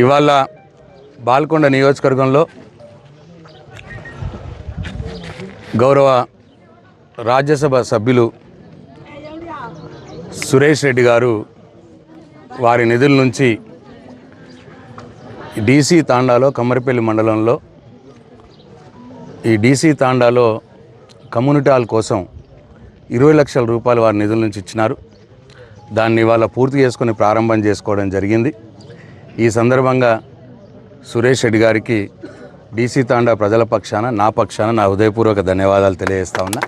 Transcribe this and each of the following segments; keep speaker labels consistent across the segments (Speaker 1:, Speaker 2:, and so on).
Speaker 1: ఇవాళ బాల్కొండ నియోజకవర్గంలో గౌరవ రాజ్యసభ సభ్యులు సురేష్ రెడ్డి గారు వారి నిధుల నుంచి డీసీ తాండాలో కమ్మరిపల్లి మండలంలో ఈ డీసీ తాండాలో కమ్యూనిటీ హాల్ కోసం ఇరవై లక్షల రూపాయలు వారి నిధుల నుంచి ఇచ్చినారు. దాన్ని ఇవాళ పూర్తి చేసుకొని ప్రారంభం చేసుకోవడం జరిగింది. ఈ సందర్భంగా సురేష్ రెడ్డి గారికి డీసీ తాండా ప్రజల పక్షాన నా పక్షాన నా హృదయపూర్వక ధన్యవాదాలు తెలియజేస్తా ఉన్నా.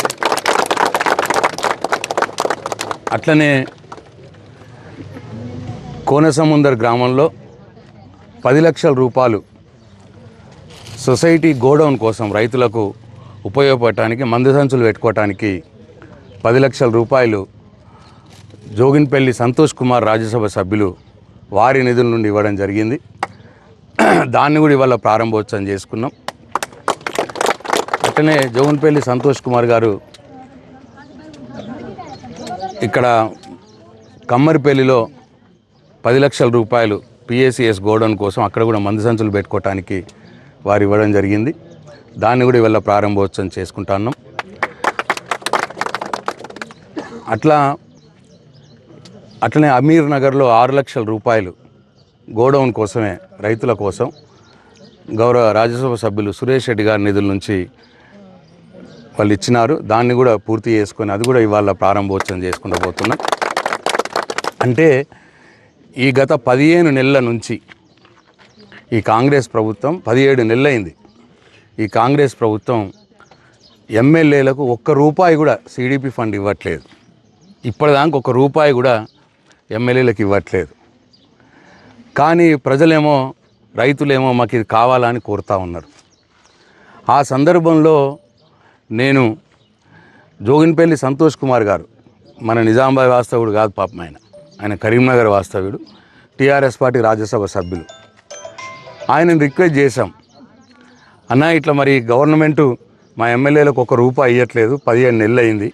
Speaker 1: అట్లనే కోనసముందర్ గ్రామంలో పది లక్షల రూపాయలు సొసైటీ గోడౌన్ కోసం రైతులకు ఉపయోగపడటానికి మందు సంచులు పెట్టుకోవటానికి పది లక్షల రూపాయలు జోగిన్పల్లి సంతోష్ కుమార్ రాజ్యసభ సభ్యులు వారి నిధుల నుండి ఇవ్వడం జరిగింది. దాన్ని కూడా ఇవాళ ప్రారంభోత్సవం చేసుకున్నాం. అట్లనే జోగిన్పల్లి సంతోష్ కుమార్ గారు ఇక్కడ కమ్మరిపల్లిలో పది లక్షల రూపాయలు పిఎస్సిఎస్ గోడౌన్ కోసం అక్కడ కూడా మందు సంచులు పెట్టుకోవటానికి వారు ఇవ్వడం జరిగింది. దాన్ని కూడా ఇవాళ ప్రారంభోత్సవం చేసుకుంటున్నాం అట్లా అట్లనే అమీర్ నగర్లో ఆరు లక్షల రూపాయలు గోడౌన్ కోసమే రైతుల కోసం గౌరవ రాజ్యసభ సభ్యులు సురేష్ రెడ్డి గారి నిధుల నుంచి వాళ్ళు ఇచ్చినారు. దాన్ని కూడా పూర్తి చేసుకొని అది కూడా ఇవాళ ప్రారంభోత్సవం చేసుకుంటూ పోతున్నాం. అంటే ఈ గత పదిహేను నెలల నుంచి ఈ కాంగ్రెస్ ప్రభుత్వం పదిహేడు నెలలైంది. ఈ కాంగ్రెస్ ప్రభుత్వం ఎమ్మెల్యేలకు ఒక్క రూపాయి కూడా సిడిపి ఫండ్ ఇవ్వట్లేదు. ఇప్పటిదాకా ఒక రూపాయి కూడా ఎమ్మెల్యేలకు ఇవ్వట్లేదు. కానీ ప్రజలేమో రైతులేమో మాకు ఇది కావాలని కోరుతా ఉన్నారు. ఆ సందర్భంలో నేను జోగిన్పల్లి సంతోష్ కుమార్ గారు మన నిజామాబాద్ వాస్తవుడు కాదు పాపం ఆయన. ఆయన కరీంనగర్ వాస్తవ్యుడు టీఆర్ఎస్ పార్టీ రాజ్యసభ సభ్యులు. ఆయనను రిక్వెస్ట్ చేశాం. అన్న ఇట్లా మరి గవర్నమెంటు మా ఎమ్మెల్యేలకు ఒక రూపాయి ఇవ్వట్లేదు పదిహేను నెలలు అయింది.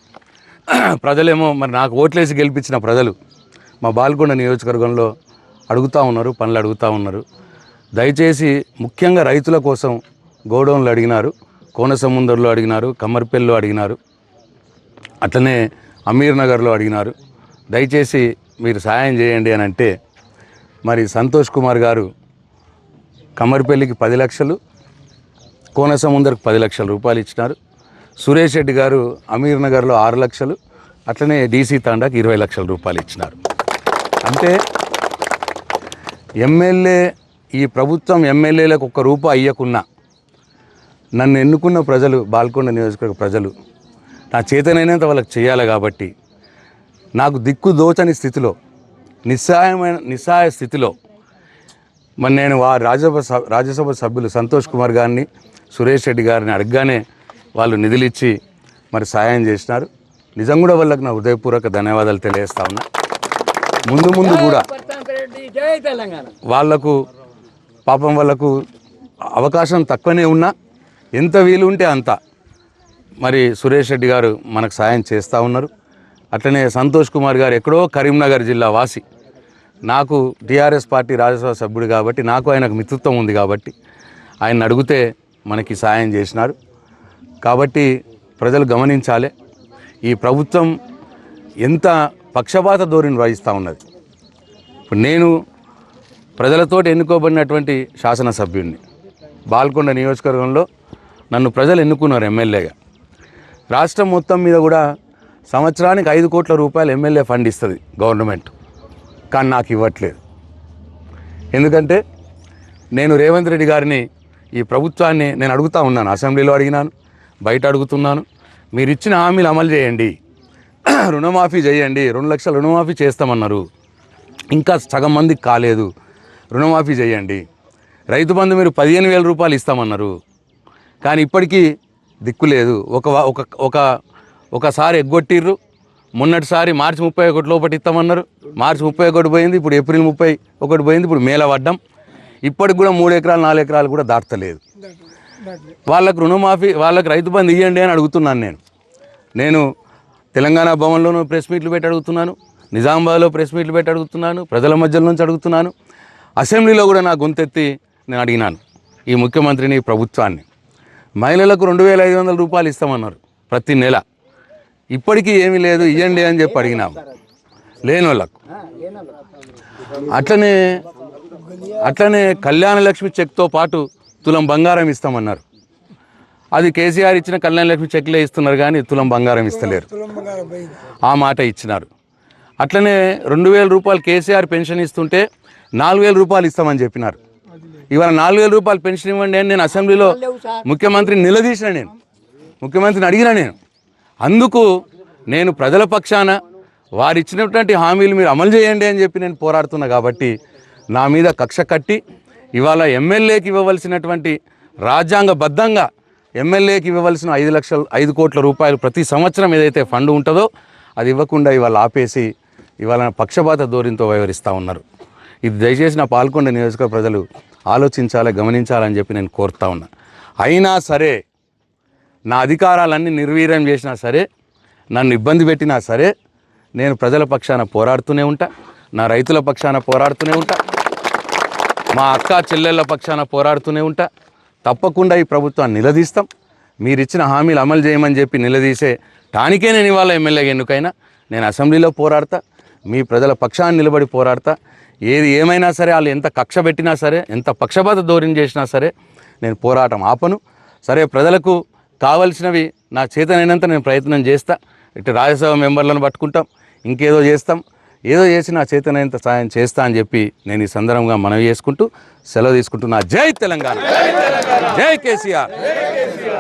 Speaker 1: ప్రజలేమో మరి నాకు ఓట్లేసి గెలిపించిన ప్రజలు మా బాల్కొండ నియోజకవర్గంలో అడుగుతూ ఉన్నారు పనులు అడుగుతూ ఉన్నారు. దయచేసి ముఖ్యంగా రైతుల కోసం గోడౌన్లు అడిగినారు కోనసముందర్లో అడిగినారు కమ్మర్పల్లిలో అడిగినారు అట్లనే అమీర్ నగర్లో అడిగినారు. దయచేసి మీరు సాయం చేయండి అని అంటే మరి సంతోష్ కుమార్ గారు కమ్మరిపల్లికి పది లక్షలు కోనసముందర్కి పది లక్షల రూపాయలు ఇచ్చినారు. సురేష్ రెడ్డి గారు అమీర్ నగర్లో ఆరు లక్షలు అట్లనే డీసీ తాండాకి ఇరవై లక్షల రూపాయలు ఇచ్చినారు. అంటే ఎమ్మెల్యే ఈ ప్రభుత్వం ఎమ్మెల్యేలకు ఒక్క రూపాయి అయ్యకున్నా నన్ను ఎన్నుకున్న ప్రజలు బాల్కొండ నియోజకవర్గ ప్రజలు నా చేతనైనంత వాళ్ళకి చేయాలి కాబట్టి నాకు దిక్కు దోచని స్థితిలో నిస్సహాయమైన నిస్సహాయ స్థితిలో మరి నేను వారి రాజ్యసభ సభ- రాజ్యసభ సభ్యులు సంతోష్ కుమార్ గారిని సురేష్ రెడ్డి గారిని అడగగానే వాళ్ళు నిధులిచ్చి మరి సాయం చేసినారు. నిజం కూడా వాళ్ళకి నా హృదయపూర్వక ధన్యవాదాలు తెలియజేస్తా ఉన్నా. ముందు ముందు కూడా వాళ్ళకు పాపం వాళ్ళకు అవకాశం తక్కువనే ఉన్నా ఎంత వీలు ఉంటే అంత. మరి సురేష్ రెడ్డి గారు మనకు సాయం చేస్తూ ఉన్నారు. అట్లనే సంతోష్ కుమార్ గారు ఎక్కడో కరీంనగర్ జిల్లా వాసి. నాకు టీఆర్ఎస్ పార్టీ రాజ్యసభ సభ్యుడు కాబట్టి నాకు ఆయనకు మిత్రత్వం ఉంది కాబట్టి ఆయన అడిగితే మనకి సాయం చేసినారు. కాబట్టి ప్రజలు గమనించాలి. ఈ ప్రభుత్వం ఎంత పక్షపాత ధోరణి వహిస్తూ ఉన్నది. ఇప్పుడు నేను ప్రజలతోటి ఎన్నుకోబడినటువంటి శాసనసభ్యుడిని బాల్కొండ నియోజకవర్గంలో నన్ను ప్రజలు ఎన్నుకున్నారు ఎమ్మెల్యేగా. రాష్ట్రం మొత్తం మీద కూడా సంవత్సరానికి ఐదు కోట్ల రూపాయలు ఎమ్మెల్యే ఫండ్ ఇస్తుంది గవర్నమెంట్. కానీ నాకు ఇవ్వట్లేదు. ఎందుకంటే నేను రేవంత్ రెడ్డి గారిని ఈ ప్రభుత్వాన్ని నేను అడుగుతా ఉన్నాను. అసెంబ్లీలో అడిగినాను బయట అడుగుతున్నాను. మీరు ఇచ్చిన హామీలు అమలు చేయండి. రుణమాఫీ చేయండి. రెండు లక్షల రుణమాఫీ చేస్తామన్నారు. ఇంకా సగం మందికి కాలేదు. రుణమాఫీ చేయండి. రైతు బంధు మీరు పదిహేను వేల రూపాయలు ఇస్తామన్నారు. కానీ ఇప్పటికీ దిక్కు లేదు. ఒక ఒక ఒక ఒకసారి ఎగ్గొట్టిర్రు. మొన్నటిసారి మార్చి ముప్పై ఒకటి లోపల ఇస్తామన్నారు. మార్చి ముప్పై ఒకటి పోయింది. ఇప్పుడు ఏప్రిల్ ముప్పై ఒకటి పోయింది. ఇప్పుడు మేల పడ్డం. ఇప్పటికి కూడా మూడు ఎకరాలు నాలుగు ఎకరాలు కూడా దాటలేదు. వాళ్ళకు రుణమాఫీ వాళ్ళకి రైతు బంధు ఇవ్వండి అని అడుగుతున్నాను నేను. నేను తెలంగాణ భవన్లోనూ ప్రెస్ మీట్లు పెట్టి అడుగుతున్నాను నిజామాబాద్లో ప్రెస్ మీట్లు పెట్టి అడుగుతున్నాను ప్రజల మధ్యలో నుంచి అడుగుతున్నాను. అసెంబ్లీలో కూడా నా గొంతెత్తి నేను అడిగినాను ఈ ముఖ్యమంత్రిని ప్రభుత్వాన్ని. మహిళలకు రెండు వేల ఐదు వందల రూపాయలు ఇస్తామన్నారు ప్రతి నెల. ఇప్పటికీ ఏమీ లేదు ఇవ్వండి అని చెప్పి అడిగినాము లేని వాళ్ళకు. అట్లనే అట్లనే కళ్యాణ లక్ష్మి చెక్తో పాటు తులం బంగారం ఇస్తామన్నారు. అది కేసీఆర్ ఇచ్చిన కళ్యాణ లక్ష్మి చెక్లే ఇస్తున్నారు కానీ తులం బంగారం ఇస్తలేరు. ఆ మాట ఇచ్చినారు. అట్లనే రెండు వేల రూపాయలు కేసీఆర్ పెన్షన్ ఇస్తుంటే నాలుగు వేల రూపాయలు ఇస్తామని చెప్పినారు. ఇవాళ నాలుగు వేల రూపాయలు పెన్షన్ ఇవ్వండి అని నేను అసెంబ్లీలో ముఖ్యమంత్రిని నిలదీసిన నేను. ముఖ్యమంత్రిని అడిగిన నేను. అందుకు నేను ప్రజల పక్షాన వారు ఇచ్చినటువంటి హామీలు మీరు అమలు చేయండి అని చెప్పి నేను పోరాడుతున్నా కాబట్టి నా మీద కక్ష కట్టి ఇవాళ ఎమ్మెల్యేకి ఇవ్వవలసినటువంటి రాజ్యాంగబద్ధంగా ఎమ్మెల్యేకి ఇవ్వవలసిన ఐదు లక్షల ఐదు కోట్ల రూపాయలు ప్రతి సంవత్సరం ఏదైతే ఫండ్ ఉంటుందో అది ఇవ్వకుండా ఇవాళ ఆపేసి ఇవాళ పక్షపాత ధోరణితో వ్యవహరిస్తూ ఉన్నారు. ఇది దయచేసి నా పాల్గొండ నియోజకవర్గ ప్రజలు ఆలోచించాలి గమనించాలని చెప్పి నేను కోరుతా ఉన్నా. అయినా సరే నా అధికారాలన్నీ నిర్వీర్యం చేసినా సరే నన్ను ఇబ్బంది పెట్టినా సరే నేను ప్రజల పక్షాన పోరాడుతూనే ఉంటా నా రైతుల పక్షాన పోరాడుతూనే ఉంటా మా అక్క చెల్లెళ్ళ పక్షాన పోరాడుతూనే ఉంటా తప్పకుండా ఈ ప్రభుత్వాన్ని నిలదీస్తాం. మీరు ఇచ్చిన హామీలు అమలు చేయమని చెప్పి నిలదీసే టానికే నేను ఇవాళ ఎమ్మెల్యేగా ఎన్నుకైనా నేను అసెంబ్లీలో పోరాడతా మీ ప్రజల పక్షాన్ని నిలబడి పోరాడతా. ఏది ఏమైనా సరే వాళ్ళు ఎంత కక్ష పెట్టినా సరే ఎంత పక్షపాత ధోరణి చేసినా సరే నేను పోరాటం ఆపను. సరే ప్రజలకు కావలసినవి నా చేతనైనంత నేను ప్రయత్నం చేస్తా. ఇటు రాజ్యసభ మెంబర్లను పట్టుకుంటాం ఇంకేదో చేస్తాం. ఏదో చేసి నా చేతనైనంత సాయం చేస్తా అని చెప్పి నేను ఈ సందర్భంగా మనవి చేసుకుంటూ సెలవు తీసుకుంటున్నా. జై తెలంగాణ. జై కేసీఆర్.